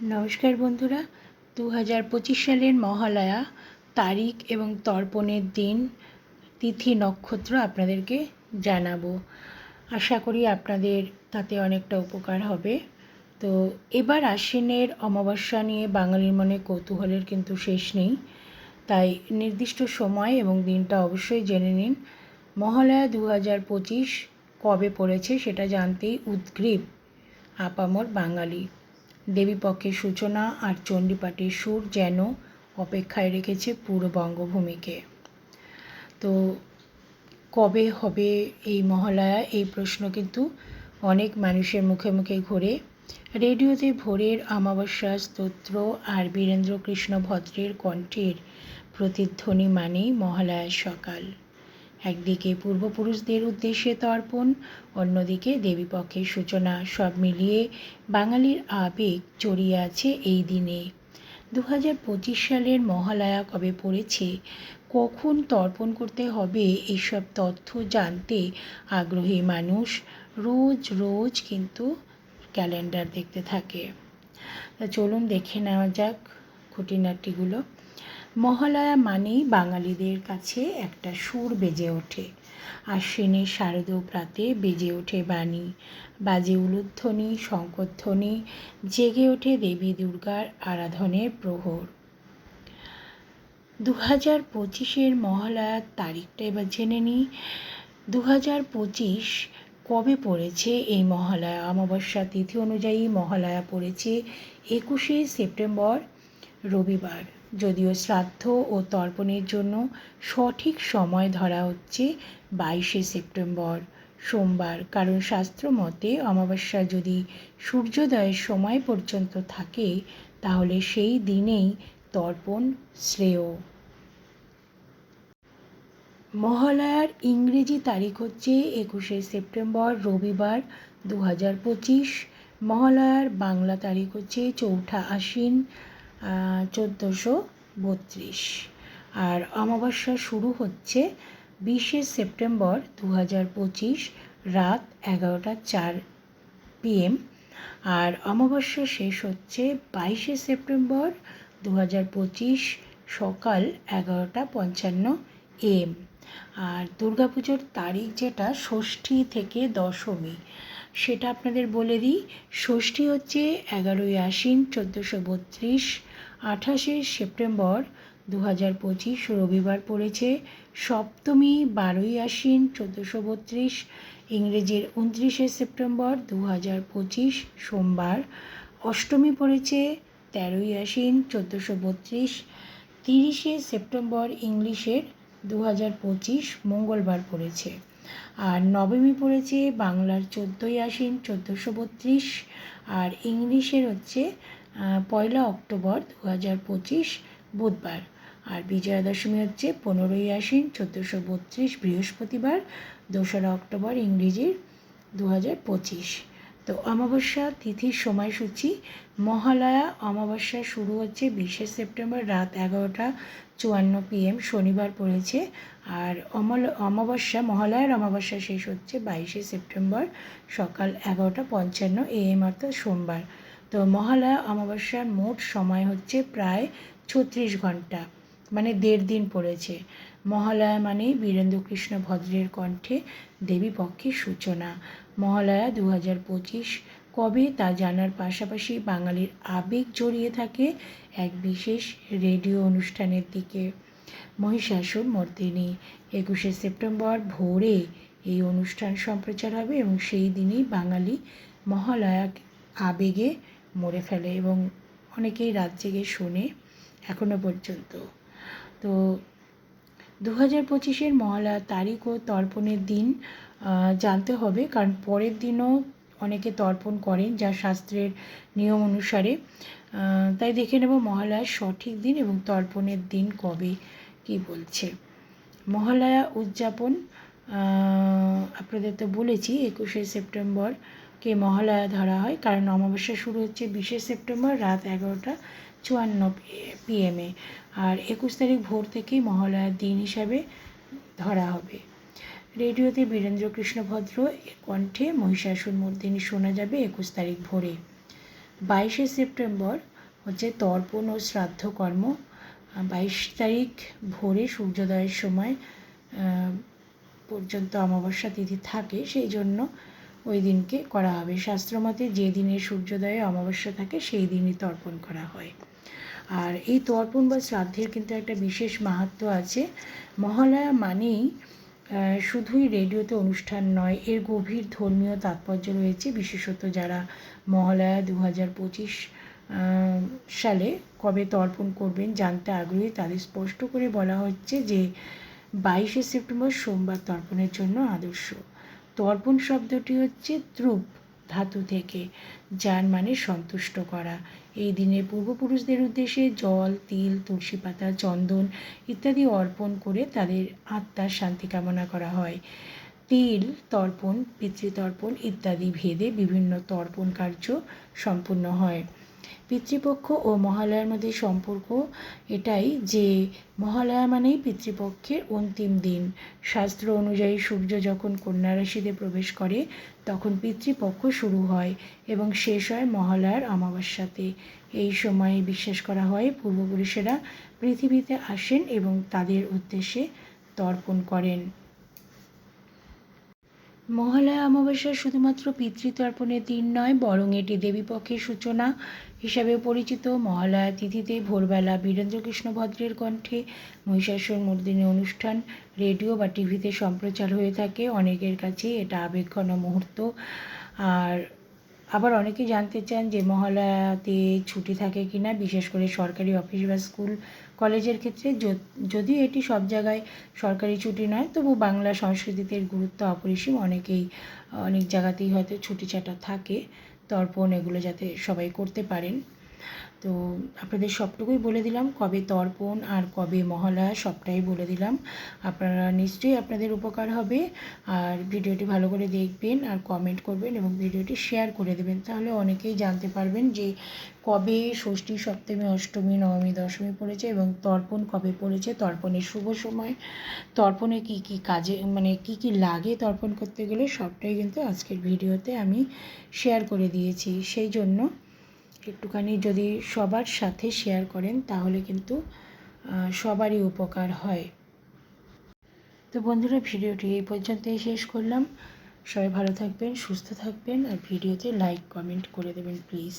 নমস্কার বন্ধুরা। দু হাজার পঁচিশ সালের মহালয়া তারিখ এবং তর্পণের দিন, তিথি নক্ষত্র আপনাদেরকে জানাব। আশা করি আপনাদের তাতে অনেকটা উপকার হবে। তো এবার আশ্বিনের অমাবস্যা নিয়ে বাঙালির মনে কৌতূহলের কিন্তু শেষ নেই। তাই নির্দিষ্ট সময় এবং দিনটা অবশ্যই জেনে নিন। মহালয়া দু হাজার পঁচিশ কবে পড়েছে সেটা জানতেই উদ্গ্রীব আপামর বাঙালি। দেবীপক্ষের সূচনা আর চণ্ডীপাঠের সুর যেন অপেক্ষায় রেখেছে পুরো বঙ্গভূমিকে। তো কবে হবে এই মহালয়া? এই প্রশ্ন কিন্তু অনেক মানুষের মুখে মুখে ঘোরে। রেডিওতে ভোরের অমাবস্যা স্তোত্র আর বীরেন্দ্র কৃষ্ণ ভদ্রের কণ্ঠের প্রতিধ্বনি মানেই মহালয়ার সকাল। একদিকে পূর্বপুরুষদের উদ্দেশ্যে তর্পণ, অন্যদিকে দেবীপক্ষের সূচনা সব মিলিয়ে বাঙালির আবেগ জড়িয়ে আছে এই দিনে। দু হাজার পঁচিশ সালের মহালয়া কবে পড়েছে, কখন তর্পণ করতে হবে এইসব তথ্য জানতে আগ্রহী মানুষ রোজ রোজ কিন্তু ক্যালেন্ডার দেখতে থাকে। তা চলুন দেখে নেওয়া যাক খুঁটিনাটিগুলো। মহালয়া মানেই বাঙালিদের কাছে একটা সুর বেজে ওঠে। আশ্বিনের শারদীয় প্রাতে বেজে ওঠে বাণী। বাজে উলুধ্বনি, শঙ্করধ্বনি, জেগে ওঠে দেবী দুর্গার আরাধনের প্রহর। দু হাজার পঁচিশের মহালয়ার তারিখটা এবার জেনে নিই। দু হাজার পঁচিশ কবে পড়েছে এই মহালয়া? অমাবস্যা তিথি অনুযায়ী মহালয়া পড়েছে একুশে সেপ্টেম্বর, রবিবার। যদিও শ্রাদ্ধ ও তর্পণের জন্য সঠিক সময় ধরা হচ্ছে বাইশে সেপ্টেম্বর, সোমবার। কারণ শাস্ত্র মতে অমাবস্যা যদি সূর্যোদয়ের সময় পর্যন্ত থাকে, তাহলে সেই দিনেই তর্পণ শ্রেয়। মহালয়ার ইংরেজি তারিখ হচ্ছে একুশে সেপ্টেম্বর, রবিবার দু হাজার পঁচিশ। মহালয়ার বাংলা তারিখ হচ্ছে চৌঠা আশ্বিন চোদ্দোশো বত্রিশ। আর অমাবস্যা শুরু হচ্ছে বিশে সেপ্টেম্বর দু হাজার পঁচিশ রাত এগারোটা চার পিএম। আর অমাবস্যা শেষ হচ্ছে বাইশে সেপ্টেম্বর দু হাজার পঁচিশ সকাল এগারোটা পঞ্চান্ন এম আর দুর্গাপুজোর তারিখ যেটা ষষ্ঠী থেকে দশমী, সেটা আপনাদের বলে দিই। ষষ্ঠী হচ্ছে এগারোই আশ্বিন চোদ্দোশো বত্রিশ আঠাশে সেপ্টেম্বর দু হাজার পঁচিশ রবিবার পড়েছে সপ্তমী বারোই আশ্বিন চোদ্দোশো বত্রিশ, ইংরেজির উনত্রিশে সেপ্টেম্বর দু হাজার পঁচিশ সোমবার, অষ্টমী পড়েছে তেরোই আশ্বিন চোদ্দোশো বত্রিশ, তিরিশে সেপ্টেম্বর ইংলিশের দু হাজার পঁচিশ মঙ্গলবার পড়েছে। আর নবমী পড়েছে বাংলার চোদ্দোই আশ্বিন চোদ্দোশো বত্রিশ, আর ইংলিশের হচ্ছে পয়লা অক্টোবর দু হাজার পঁচিশ বুধবার। আর বিজয়া দশমী হচ্ছে পনেরোই আশ্বিন চোদ্দোশো বত্রিশ বৃহস্পতিবার, দোসরা অক্টোবর ইংরেজির দু হাজার পঁচিশ। তো অমাবস্যা তিথির সময়সূচি, মহালয়া অমাবস্যা শুরু হচ্ছে বিশে সেপ্টেম্বর রাত এগারোটা চুয়ান্ন পিএম শনিবার পড়েছে। আর অমল, অমাবস্যা, মহালয়ার অমাবস্যা শেষ হচ্ছে বাইশে সেপ্টেম্বর সকাল এগারোটা পঞ্চান্ন এএম অর্থাৎ সোমবার। তো মহালয়া অমাবস্যার মোট সময় হচ্ছে প্রায় ছত্রিশ ঘণ্টা মানে দেড় দিন পড়েছে। মহালয়া মানেই বীরেন্দ্র কৃষ্ণ ভদ্রের কণ্ঠে দেবী পক্ষের সূচনা। মহালয়া দু হাজার পঁচিশ কবে তা জানার পাশাপাশি বাঙালির আবেগ জড়িয়ে থাকে এক বিশেষ রেডিও অনুষ্ঠানের দিকে। মহিষাসুর মর্দিনী, একুশে সেপ্টেম্বর ভোরে এই অনুষ্ঠান সম্প্রচার হবে এবং সেই দিনই বাঙালি মহালয়া আবেগে মরে ফেলে এবং অনেকেই রাত জেগে শোনে এখনও পর্যন্ত। তো দু হাজার পঁচিশের মহালয়া তারিখ ও তর্পণের দিন জানতে হবে কারণ পরের দিনও অনেকে তর্পণ করেন যা শাস্ত্রের নিয়ম অনুসারে। তাই দেখে নেব মহালয়ার সঠিক দিন এবং তর্পণের দিন কবে, কি বলছে। মহালয়া উদযাপন আপনাদের তো বলেছি, একুশে সেপ্টেম্বরকে মহালয়া ধরা হয়, কারণ অমাবস্যা শুরু হচ্ছে বিশে সেপ্টেম্বর রাত এগারোটা চুয়ান্ন পিএমে আর একুশ তারিখ ভোর থেকেই মহালয়ার দিন হিসাবে ধরা হবে। রেডিওতে বীরেন্দ্র কৃষ্ণ ভদ্র কণ্ঠে মহিষাসুর মর্দিনী শোনা যাবে একুশ তারিখ ভোরে। বাইশে সেপ্টেম্বর হচ্ছে তর্পণ ও শ্রাদ্ধ কর্ম। বাইশ তারিখ ভোরে সূর্যোদয়ের সময় পর্যন্ত অমাবস্যা তিথি থাকে, সেই জন্য ওই দিনকে করা হবে। শাস্ত্রমতে যে দিনে সূর্যোদয়ে অমাবস্যা থাকে, সেই দিনই তর্পণ করা হয়। আর এই তর্পণ বা শ্রাদ্ধের কিন্তু একটা বিশেষ মাহাত্ম্য আছে। মহালয়া মানেই শুধুই রেডিওতে অনুষ্ঠান নয়, এর গভীর ধর্মীয় তাৎপর্য রয়েছে। বিশেষত যারা মহালয়া দু হাজার পঁচিশ সালে কবে তর্পণ করবেন জানতে আগ্রহী, তাদের স্পষ্ট করে বলা হচ্ছে যে বাইশে সেপ্টেম্বর সোমবার তর্পণের জন্য আদর্শ। তর্পণ শব্দটি হচ্ছে ত্রুপ ধাতু থেকে, যার মানে সন্তুষ্ট করা। এই দিনে পূর্বপুরুষদের উদ্দেশ্যে জল, তিল, তুলসী পাতা, চন্দন ইত্যাদি অর্পণ করে তাদের আত্মার শান্তি কামনা করা হয়। তিল তর্পণ পিতৃতর্পণ ইত্যাদি ভেদে বিভিন্ন তর্পণ কার্য সম্পূর্ণ হয়। পিতৃপক্ষ ও মহালয়ার মধ্যে সম্পর্ক এটাই যে মহালয়া মানেই পিতৃপক্ষের অন্তিম দিন। শাস্ত্র অনুযায়ী সূর্য যখন কন্যা রাশিতে প্রবেশ করে, তখন পিতৃপক্ষ শুরু হয় এবং শেষ হয় মহালয়ার অমাবস্যাতে। এই সময়ে বিশ্বাস করা হয় পূর্বপুরুষেরা পৃথিবীতে আসেন এবং তাদের উদ্দেশ্যে তর্পণ করেন। মহালয়া অমাবস্যা শুধুমাত্র পিতৃতর্পণের দিন নয়, বরং এটি দেবীপক্ষের সূচনা হিসাবেও পরিচিত মহালয়া তিথিতে ভোরবেলা বীরেন্দ্রকৃষ্ণ ভদ্রের কণ্ঠে মহিষাসুর মর্দিনী অনুষ্ঠান রেডিও বা টিভিতে সম্প্রচার হয়ে থাকে। অনেকের কাছে এটা আবেগঘন মুহূর্ত। আর আবার অনেকে জানতে চান যে মহালয়াতে ছুটি থাকে কি না বিশেষ করে সরকারি অফিস বা স্কুল, কলেজের ক্ষেত্রে। যদিও এটি সব জায়গায় সরকারি ছুটি নয়, তবু বাংলা সংস্কৃতিতে গুরুত্ব অপরিসীম। অনেকেই, অনেক জায়গাতেই হয়তো ছুটি ছাটা থাকে। তর্পণ এগুলো যাতে সবাই করতে পারেন। তো আপনাদের সবটুকুই বলে দিলাম। কবে তর্পণ আর কবে মহালয়া সবটাই বলে দিলাম। আপনারা নিশ্চয়ই আপনাদের উপকার হবে। আর ভিডিওটি ভালো করে দেখবেন আর কমেন্ট করবেন এবং ভিডিওটি শেয়ার করে দেবেন। তাহলে অনেকেই জানতে পারবেন যে কবে ষষ্ঠী, সপ্তমী, অষ্টমী, নবমী, দশমী পড়েছে এবং তর্পণ কবে পড়েছে। তর্পণের শুভ সময়। তর্পণে কি কি কাজে মানে কি কি লাগে তর্পণ করতে গেলে সবটাই কিন্তু আজকের ভিডিওতে আমি শেয়ার করে দিয়েছি। সেই জন্য একটুখানি যদি সবার সাথে শেয়ার করেন, তাহলে কিন্তু সবারই উপকার হয়। তো বন্ধুরা, ভিডিওটি এই পর্যন্তই শেষ করলাম। সবাই ভালো থাকবেন, সুস্থ থাকবেন, আর ভিডিওতে লাইক কমেন্ট করে দেবেন প্লিজ